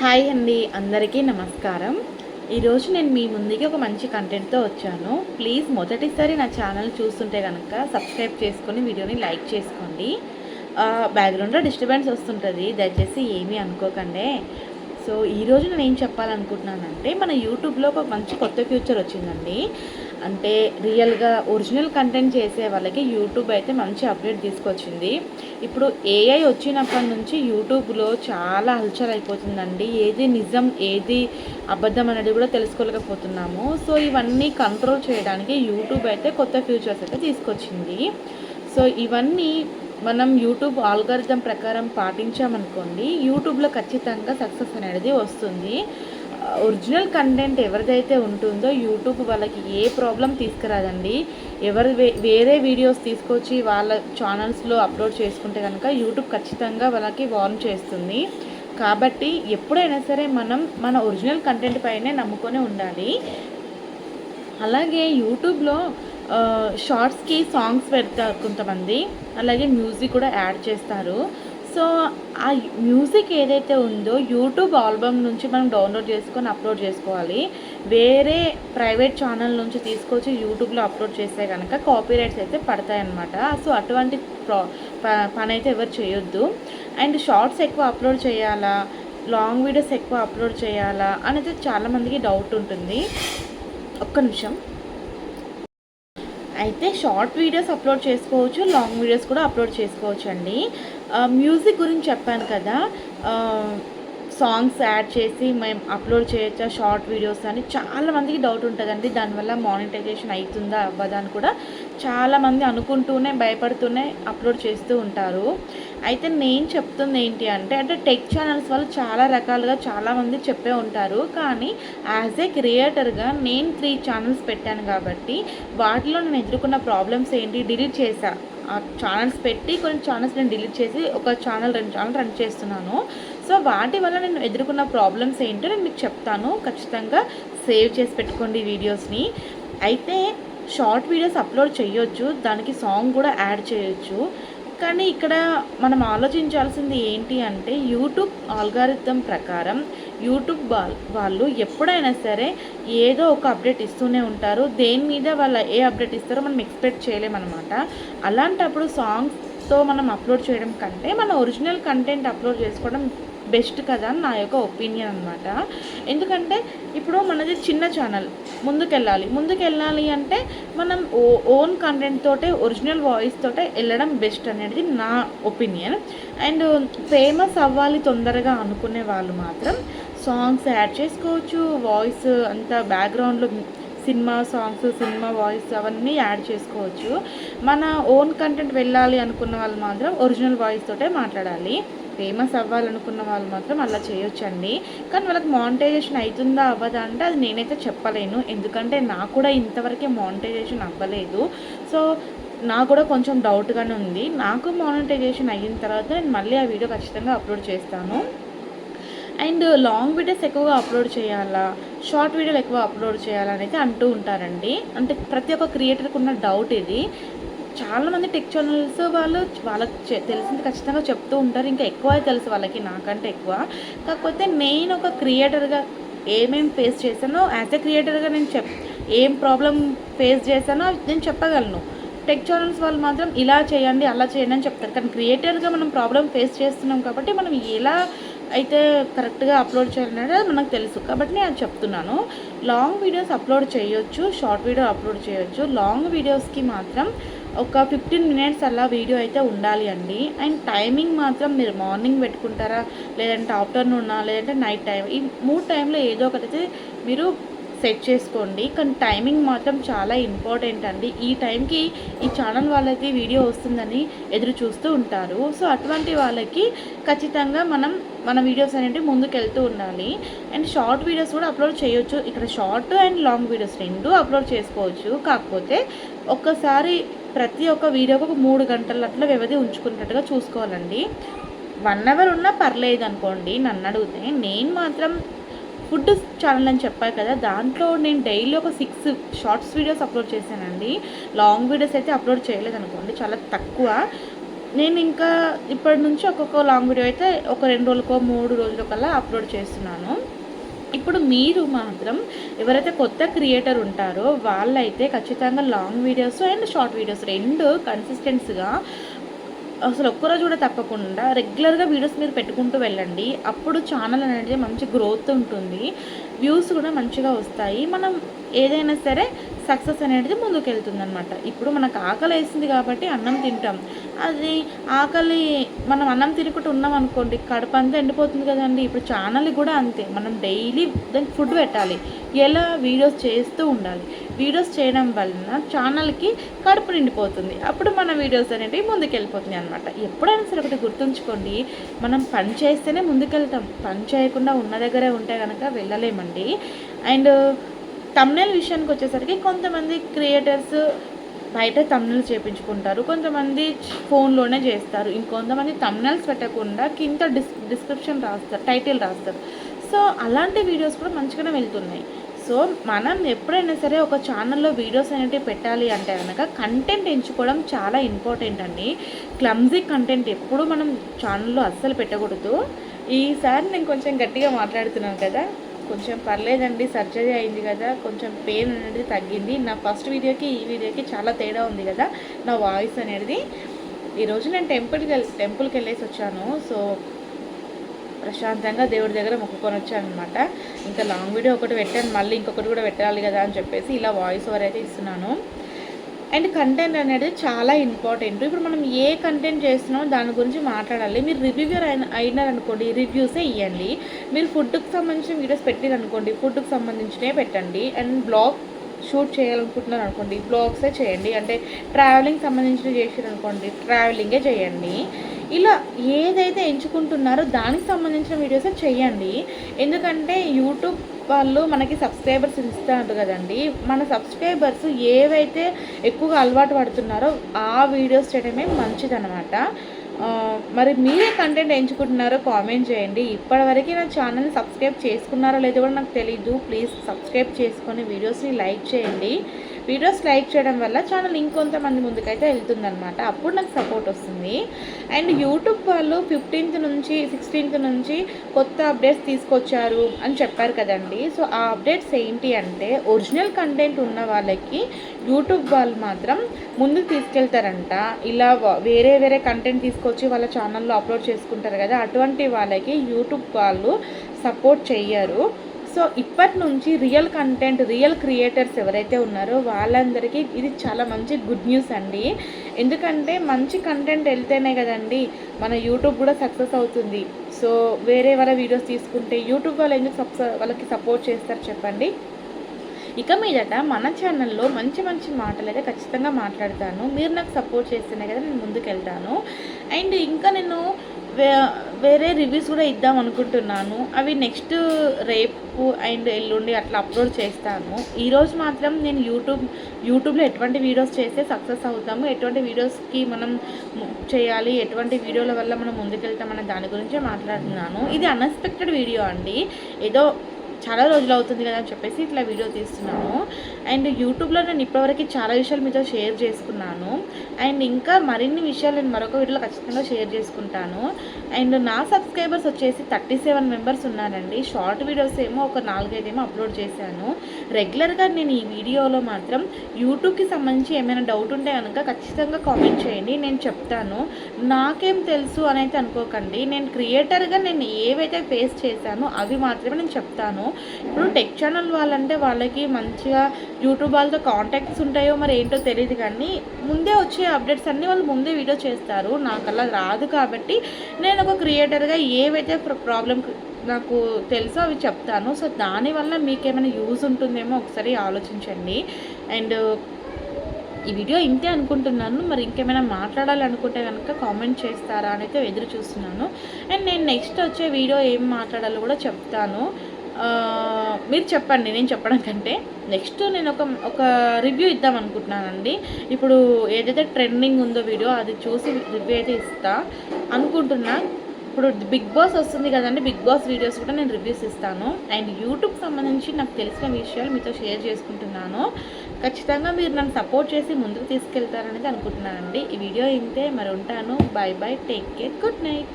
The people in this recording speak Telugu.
హాయ్ అండి అందరికీ నమస్కారం. ఈరోజు నేను మీ ముందుకి ఒక మంచి కంటెంట్తో వచ్చాను. ప్లీజ్ మొదటిసారి నా ఛానల్ చూస్తుంటే కనుక సబ్స్క్రైబ్ చేసుకొని వీడియోని లైక్ చేసుకోండి. బ్యాక్గ్రౌండ్లో డిస్టర్బెన్స్ వస్తుంటుంది దయచేసి ఏమీ అనుకోకండి. సో ఈరోజు నేను ఏం చెప్పాలనుకుంటున్నానంటే మన యూట్యూబ్లో ఒక మంచి కొత్త ఫ్యూచర్ వచ్చిందండి. అంటే రియల్గా ఒరిజినల్ కంటెంట్ చేసే వాళ్ళకి యూట్యూబ్ అయితే మంచి అప్డేట్ తీసుకొచ్చింది. ఇప్పుడు ఏఐ వచ్చినప్పటి నుంచి యూట్యూబ్లో చాలా హల్చల్ అయిపోతుందండి. ఏది నిజం ఏది అబద్ధం అనేది కూడా తెలుసుకోలేకపోతున్నాము. సో ఇవన్నీ కంట్రోల్ చేయడానికి యూట్యూబ్ అయితే కొత్త ఫ్యూచర్స్ అయితే తీసుకొచ్చింది. సో ఇవన్నీ మనం యూట్యూబ్ ఆల్గారిథం ప్రకారం పాటించామనుకోండి యూట్యూబ్లో ఖచ్చితంగా సక్సెస్ అనేది వస్తుంది. ఒరిజినల్ కంటెంట్ ఎవరిదైతే ఉంటుందో యూట్యూబ్ వాళ్ళకి ఏ ప్రాబ్లం తీసుకురాదండి. ఎవరు వే- వేరే వీడియోస్ తీసుకొచ్చి వాళ్ళ ఛానల్స్లో అప్లోడ్ చేసుకుంటే కనుక యూట్యూబ్ ఖచ్చితంగా వాళ్ళకి వార్న్ చేస్తుంది. కాబట్టి ఎప్పుడైనా సరే మనం మన ఒరిజినల్ కంటెంట్ పైనే నమ్ముకొని ఉండాలి. అలాగే యూట్యూబ్లో షార్ట్స్కి సాంగ్స్ పెడతారు కొంతమంది. అలాగే మ్యూజిక్ కూడా యాడ్ చేస్తారు. సో ఆ మ్యూజిక్ ఏదైతే ఉందో యూట్యూబ్ ఆల్బమ్ నుంచి మనం డౌన్లోడ్ చేసుకొని అప్లోడ్ చేసుకోవాలి. వేరే ప్రైవేట్ ఛానల్ నుంచి తీసుకొచ్చి యూట్యూబ్లో అప్లోడ్ చేస్తే కనుక కాపీరైట్స్ అయితే పడతాయన్నమాట. సో అటువంటి ప్రా ప- పని అయితే ఎవరు చేయొద్దు. అండ్ షార్ట్స్ ఎక్కువ అప్లోడ్ చేయాలా? లాంగ్ వీడియోస్ ఎక్కువ అప్లోడ్ చేయాలా? అనేది చాలామందికి డౌట్ ఉంటుంది. ఒక్క నిమిషం. అయితే షార్ట్ వీడియోస్ అప్లోడ్ చేసుకోవచ్చు లాంగ్ వీడియోస్ కూడా అప్లోడ్ చేసుకోవచ్చు అండి మ్యూజిక్ గురించి చెప్పాను కదా సాంగ్స్ యాడ్ చేసి మేము అప్లోడ్ చేయొచ్చా షార్ట్ వీడియోస్ అని చాలా మందికి డౌట్ ఉంటుందండి. దానివల్ల మానిటైజేషన్ అవుతుందా అవ్వదా అని కూడా చాలామంది అనుకుంటూనే భయపడుతూనే అప్లోడ్ చేస్తూ ఉంటారు. అయితే నేను చెప్తుంది ఏంటి అంటే అంటే టెక్ ఛానల్స్ వాళ్ళు చాలా రకాలుగా చాలామంది చెప్పే ఉంటారు. కానీ యాజ్ ఏ క్రియేటర్గా నేను త్రీ ఛానల్స్ పెట్టాను కాబట్టి వాటిలో నేను ఎదుర్కొన్న ప్రాబ్లమ్స్ ఏంటి డిలీట్ చేశాను ఛానల్స్ పెట్టి కొన్ని ఛానల్స్ నేను డిలీట్ చేసి ఒక ఛానల్ రెండు ఛానల్ రన్ చేస్తున్నాను. సో వాటి వల్ల నేను ఎదుర్కొన్న ప్రాబ్లమ్స్ ఏంటో నేను మీకు చెప్తాను. ఖచ్చితంగా సేవ్ చేసి పెట్టుకోండి వీడియోస్ని అయితే షార్ట్ వీడియోస్ అప్లోడ్ చేయొచ్చు. దానికి సాంగ్ కూడా యాడ్ చేయొచ్చు. కానీ ఇక్కడ మనం ఆలోచించాల్సింది ఏంటి అంటే యూట్యూబ్ ఆల్గారిథం ప్రకారం యూట్యూబ్ వాళ్ళు ఎప్పుడైనా సరే ఏదో ఒక అప్డేట్ ఇస్తూనే ఉంటారు. దేని మీద వాళ్ళు ఏ అప్డేట్ ఇస్తారో మనం ఎక్స్పెక్ట్ చేయలేమన్నమాట. అలాంటప్పుడు సాంగ్స్తో మనం అప్లోడ్ చేయడం కంటే మన ఒరిజినల్ కంటెంట్ అప్లోడ్ చేసుకోవడం బెస్ట్ కదా అని నా యొక్క ఒపీనియన్ అనమాట ఎందుకంటే ఇప్పుడు మనది చిన్న ఛానల్ ముందుకెళ్ళాలి. ముందుకెళ్ళాలి అంటే మనం ఓ ఓన్ కంటెంట్ తోటే ఒరిజినల్ వాయిస్ తోటే వెళ్ళడం బెస్ట్ అనేది నా ఒపీనియన్. అండ్ ఫేమస్ అవ్వాలి తొందరగా అనుకునే వాళ్ళు మాత్రం సాంగ్స్ యాడ్ చేసుకోవచ్చు. వాయిస్ అంతా బ్యాక్గ్రౌండ్లో సినిమా సాంగ్స్ సినిమా వాయిస్ అవన్నీ యాడ్ చేసుకోవచ్చు. మన ఓన్ కంటెంట్ వెళ్ళాలి అనుకున్న వాళ్ళు మాత్రం ఒరిజినల్ వాయిస్ తోటే మాట్లాడాలి. ఫేమస్ అవ్వాలనుకున్న వాళ్ళు మాత్రం అలా చేయొచ్చండి. కానీ వాళ్ళకి మానిటైజేషన్ అవుతుందా అవ్వదా అంటే అది నేనైతే చెప్పలేను. ఎందుకంటే నాకు కూడా ఇంతవరకే మానిటైజేషన్ అవ్వలేదు. సో నాకు కూడా కొంచెం డౌట్గానే ఉంది. నాకు మానిటైజేషన్ అయిన తర్వాత నేను మళ్ళీ ఆ వీడియో ఖచ్చితంగా అప్లోడ్ చేస్తాను. అండ్ లాంగ్ వీడియోస్ ఎక్కువగా అప్లోడ్ చేయాలా? షార్ట్ వీడియోలు ఎక్కువ అప్లోడ్ చేయాలని అయితే అంటూ ఉంటారండి. అంటే ప్రతి ఒక్క క్రియేటర్కి ఉన్న డౌట్ ఇది. చాలామంది టెక్ ఛానల్స్ వాళ్ళు వాళ్ళకి తెలిసింది ఖచ్చితంగా చెప్తూ ఉంటారు. ఇంకా ఎక్కువ తెలుసు వాళ్ళకి నాకంటే ఎక్కువ. కాకపోతే నేను ఒక క్రియేటర్గా ఏమేం ఫేస్ చేశానో యాజ్ ఎ క్రియేటర్గా నేను చెప్ ఏం ప్రాబ్లం ఫేస్ చేశానో నేను చెప్పగలను. టెక్ ఛానల్స్ వాళ్ళు మాత్రం ఇలా చేయండి అలా చేయండి అని చెప్తారు. కానీ క్రియేటర్గా మనం ప్రాబ్లం ఫేస్ చేస్తున్నాం కాబట్టి మనం ఎలా అయితే కరెక్ట్గా అప్లోడ్ చేయాలనేది మనకు తెలుసు. కాబట్టి నేను అది చెప్తున్నాను. లాంగ్ వీడియోస్ అప్లోడ్ చేయొచ్చు షార్ట్ వీడియో అప్లోడ్ చేయొచ్చు. లాంగ్ వీడియోస్కి మాత్రం ఒక ఫిఫ్టీన్ మినిట్స్ అలా వీడియో అయితే ఉండాలి అండి. అండ్ టైమింగ్ మాత్రం మీరు మార్నింగ్ పెట్టుకుంటారా? లేదంటే ఆఫ్టర్నూనా లేదంటే నైట్ టైం ఈ మూడు టైంలో ఏదో ఒకటి అయితే మీరు సెట్ చేసుకోండి. కానీ టైమింగ్ మాత్రం చాలా ఇంపార్టెంట్ అండి. ఈ టైంకి ఈ ఛానల్ వాళ్ళకి వీడియో వస్తుందని ఎదురు చూస్తూ ఉంటారు. సో అటువంటి వాళ్ళకి ఖచ్చితంగా మనం మన వీడియోస్ అనేవి ముందుకు వెళ్తూ ఉండాలి. అండ్ షార్ట్ వీడియోస్ కూడా అప్లోడ్ చేయొచ్చు. ఇక్కడ షార్ట్ అండ్ లాంగ్ వీడియోస్ రెండు అప్లోడ్ చేసుకోవచ్చు. కాకపోతే ఒక్కసారి ప్రతి ఒక్క వీడియోకి ఒక మూడు గంటల అట్లా వ్యవధి ఉంచుకున్నట్టుగా చూసుకోవాలండి. వన్ అవర్ ఉన్నా పర్లేదు అనుకోండి నన్ను అడిగితే నేను మాత్రం ఫుడ్ ఛానల్ అని చెప్పాను కదా దాంట్లో నేను డైలీ ఒక సిక్స్ షార్ట్స్ వీడియోస్ అప్లోడ్ చేశానండి. లాంగ్ వీడియోస్ అయితే అప్లోడ్ చేయలేదు అనుకోండి చాలా తక్కువ. నేను ఇంకా ఇప్పటి నుంచి ఒక్కొక్క లాంగ్ వీడియో అయితే ఒక రెండు రోజులకో మూడు రోజులకల్లా అప్లోడ్ చేస్తున్నాను. ఇప్పుడు మీరు మాత్రం ఎవరైతే కొత్త క్రియేటర్ ఉంటారో వాళ్ళైతే ఖచ్చితంగా long videos and short videos రెండు కన్సిస్టెన్స్గా అసలు ఒక్కరోజు కూడా తప్పకుండా రెగ్యులర్గా వీడియోస్ మీరు పెట్టుకుంటూ వెళ్ళండి. అప్పుడు ఛానల్ అనేది మంచి గ్రోత్ ఉంటుంది. వ్యూస్ కూడా మంచిగా వస్తాయి. మనం ఏదైనా సరే సక్సెస్ అనేది ముందుకు ఇప్పుడు మనకు ఆకలి వేసింది కాబట్టి అన్నం తింటాం. అది ఆకలి మనం అన్నం తినకుండా ఉన్నాం అనుకోండి కడుపు అంతా ఎండిపోతుంది కదండి. ఇప్పుడు ఛానల్ కూడా అంతే. మనం డైలీ దానికి ఫుడ్ పెట్టాలి. ఎలా వీడియోస్ చేస్తూ ఉండాలి. వీడియోస్ చేయడం వలన ఛానల్కి కడుపు నిండిపోతుంది. అప్పుడు మన వీడియోస్ అనేవి ముందుకెళ్ళిపోతున్నాయి అనమాట ఎప్పుడైనా సరే ఒకటి గుర్తుంచుకోండి. మనం పని చేస్తేనే ముందుకెళ్తాం. పని చేయకుండా ఉన్న దగ్గరే ఉంటే కనుక వెళ్ళలేమండి. అండ్ తమ్నెల్ విషయానికి వచ్చేసరికి కొంతమంది క్రియేటర్స్ బయట తమ్నెల్ చేపించుకుంటారు కొంతమంది ఫోన్లోనే చేస్తారు ఇంకొంతమంది తమ్నెల్స్ పెట్టకుండా కింద డిస్ డిస్క్రిప్షన్ రాస్తారు టైటిల్ రాస్తారు. సో అలాంటి వీడియోస్ కూడా మంచిగానే వెళ్తున్నాయి. సో మనం ఎప్పుడైనా సరే ఒక ఛానల్లో వీడియోస్ అనేవి పెట్టాలి అంటే కనుక కంటెంట్ ఎంచుకోవడం చాలా ఇంపార్టెంట్ అండి. క్లమ్జీ కంటెంట్ ఎప్పుడు మనం ఛానల్లో అస్సలు పెట్టకూడదు. ఈసారి నేను కొంచెం గట్టిగా మాట్లాడుతున్నాను కదా. కొంచెం పర్లేదండి సర్జరీ అయింది కదా కొంచెం పెయిన్ అనేది తగ్గింది. నా ఫస్ట్ వీడియోకి ఈ వీడియోకి చాలా తేడా ఉంది కదా నా వాయిస్ అనేది. ఈరోజు నేను టెంపుల్కి వెళ్ళి టెంపుల్కి వెళ్ళేసి వచ్చాను. సో ప్రశాంతంగా దేవుడి దగ్గర మొక్కుకొని వచ్చాను అనమాట ఇంకా లాంగ్ వీడియో ఒకటి పెట్టాను మళ్ళీ ఇంకొకటి కూడా పెట్టాలి కదా అని చెప్పేసి ఇలా వాయిస్ ఓవర్ అయితే ఇస్తున్నాను. అండ్ కంటెంట్ అనేది చాలా ఇంపార్టెంట్ ఇప్పుడు మనం ఏ కంటెంట్ చేస్తున్నామో దాని గురించి మాట్లాడాలి. మీరు రివ్యూవర్ అయిన అయినారనుకోండి రివ్యూసే ఇవ్వండి మీరు ఫుడ్కి సంబంధించిన వీడియోస్ పెట్టారనుకోండి ఫుడ్కి సంబంధించినవి పెట్టండి. అండ్ బ్లాగ్ షూట్ చేయాలనుకుంటున్నారు అనుకోండి బ్లాగ్సే చేయండి. అంటే ట్రావెలింగ్ సంబంధించినవి చేసారనుకోండి ట్రావెలింగే చేయండి. ఇలా ఏదైతే ఎంచుకుంటున్నారో దానికి సంబంధించిన వీడియోసే చేయండి. ఎందుకంటే యూట్యూబ్ వాళ్ళు మనకి సబ్స్క్రైబర్స్ ఇస్తారు కదండి. మన సబ్స్క్రైబర్స్ ఏవైతే ఎక్కువగా అలవాటు పడుతున్నారో ఆ వీడియోస్ చేయడమే మంచిదన్నమాట. మరి మీరే కంటెంట్ ఎంచుకుంటున్నారో కామెంట్ చేయండి. ఇప్పటివరకు నా ఛానల్ని సబ్స్క్రైబ్ చేసుకున్నారో లేదో కూడా నాకు తెలీదు. ప్లీజ్ సబ్స్క్రైబ్ చేసుకొని వీడియోస్ని లైక్ చేయండి. వీడియోస్ లైక్ చేయడం వల్ల ఛానల్ ఇంకొంతమంది ముందుకైతే వెళ్తుందనమాట అప్పుడు నాకు సపోర్ట్ వస్తుంది. అండ్ యూట్యూబ్ వాళ్ళు ఫిఫ్టీన్త్ నుంచి సిక్స్టీన్త్ నుంచి కొత్త అప్డేట్స్ తీసుకొచ్చారు అని చెప్పారు కదండి. సో ఆ అప్డేట్స్ ఏంటి అంటే ఒరిజినల్ కంటెంట్ ఉన్న వాళ్ళకి యూట్యూబ్ వాళ్ళు మాత్రం ముందుకు తీసుకెళ్తారంట. ఇలా వేరే వేరే కంటెంట్ తీసుకొచ్చి వాళ్ళ ఛానల్లో అప్లోడ్ చేసుకుంటారు కదా అటువంటి వాళ్ళకి యూట్యూబ్ వాళ్ళు సపోర్ట్ చెయ్యరు. సో ఇప్పటి నుంచి రియల్ కంటెంట్ రియల్ క్రియేటర్స్ ఎవరైతే ఉన్నారో వాళ్ళందరికీ ఇది చాలా మంచి గుడ్ న్యూస్ అండి. ఎందుకంటే మంచి కంటెంట్ వెళ్తేనే కదండి మన యూట్యూబ్ కూడా సక్సెస్ అవుతుంది. సో వేరే వాళ్ళ వీడియోస్ తీసుకుంటే యూట్యూబ్ వాళ్ళు ఎందుకు సబ్స వాళ్ళకి సపోర్ట్ చేస్తారు చెప్పండి? ఇక మీదట మన ఛానల్లో మంచి మంచి మాటలు అయితే ఖచ్చితంగా మాట్లాడతాను. మీరు నాకు సపోర్ట్ చేస్తేనే కదా నేను ముందుకెళ్తాను. అండ్ ఇంకా నేను వే వేరే రివ్యూస్ కూడా ఇద్దాం అనుకుంటున్నాను. అవి నెక్స్ట్ రేపు అండ్ ఎల్లుండి అట్లా అప్లోడ్ చేస్తాను. ఈరోజు మాత్రం నేను యూట్యూబ్ యూట్యూబ్లో ఎటువంటి వీడియోస్ చేస్తే సక్సెస్ అవుతాము? ఎటువంటి వీడియోస్కి మనం చేయాలి? ఎటువంటి వీడియోల వల్ల మనం ముందుకెళ్తామనే దాని గురించే మాట్లాడుతున్నాను. ఇది అన్ఎక్స్పెక్టెడ్ వీడియో అండి. ఏదో చాలా రోజులు అవుతుంది కదా అని చెప్పేసి ఇట్లా వీడియో తీస్తున్నాను. అండ్ యూట్యూబ్లో నేను ఇప్పటివరకు చాలా విషయాలు మీతో షేర్ చేసుకున్నాను. అండ్ ఇంకా మరిన్ని విషయాలు నేను మరొక వీడియోలో ఖచ్చితంగా షేర్ చేసుకుంటాను. అండ్ నా సబ్స్క్రైబర్స్ వచ్చేసి థర్టీ సెవెన్ మెంబర్స్ ఉన్నారండి. షార్ట్ వీడియోస్ ఏమో ఒక నాలుగైదేమో అప్లోడ్ చేశాను. రెగ్యులర్గా నేను ఈ వీడియోలో మాత్రం యూట్యూబ్కి సంబంధించి ఏమైనా డౌట్ ఉంటే కనుక ఖచ్చితంగా కామెంట్ చేయండి. నేను చెప్తాను. నాకేం తెలుసు అని అయితే అనుకోకండి. నేను క్రియేటర్గా నేను ఏవైతే ఫేస్ చేశానో అవి మాత్రమే నేను చెప్తాను. ఇప్పుడు టెక్ ఛానల్ వాళ్ళంటే వాళ్ళకి మంచిగా యూట్యూబ్ వాళ్ళతో కాంటాక్ట్స్ ఉంటాయో మరి ఏంటో తెలియదు కానీ ముందే వచ్చే అప్డేట్స్ అన్నీ వాళ్ళు ముందే వీడియో చేస్తారు. నాకు అలా రాదు కాబట్టి నేను ఒక క్రియేటర్గా ఏవైతే ప్రాబ్లం నాకు తెలుసో అవి చెప్తాను. సో దానివల్ల మీకు ఏమైనా యూజ్ ఉంటుందేమో ఒకసారి ఆలోచించండి. అండ్ ఈ వీడియో ఇంతే అనుకుంటున్నాను. మరి ఇంకేమైనా మాట్లాడాలనుకుంటే కనుక కామెంట్ చేస్తారా అని అయితే ఎదురు చూస్తున్నాను. అండ్ నేను నెక్స్ట్ వచ్చే వీడియో ఏం మాట్లాడాలో కూడా చెప్తాను. మీరు చెప్పండి నేను చెప్పడం కంటే. నెక్స్ట్ నేను ఒక ఒక రివ్యూ ఇద్దాం అనుకుంటున్నానండి. ఇప్పుడు ఏదైతే ట్రెండింగ్ ఉందో వీడియో అది చూసి రివ్యూ అయితే ఇస్తా. అనుకుంటున్నా ఇప్పుడు బిగ్ బాస్ వస్తుంది కదండి బిగ్ బాస్ వీడియోస్ కూడా నేను రివ్యూస్ ఇస్తాను. అండ్ యూట్యూబ్ సంబంధించి నాకు తెలిసిన విషయాలు మీతో షేర్ చేసుకుంటున్నాను. ఖచ్చితంగా మీరు నన్ను సపోర్ట్ చేసి ముందుకు తీసుకెళ్తారనేది అనుకుంటున్నానండి. ఈ వీడియో ఇంతే మరి ఉంటాను bye bye take care good night.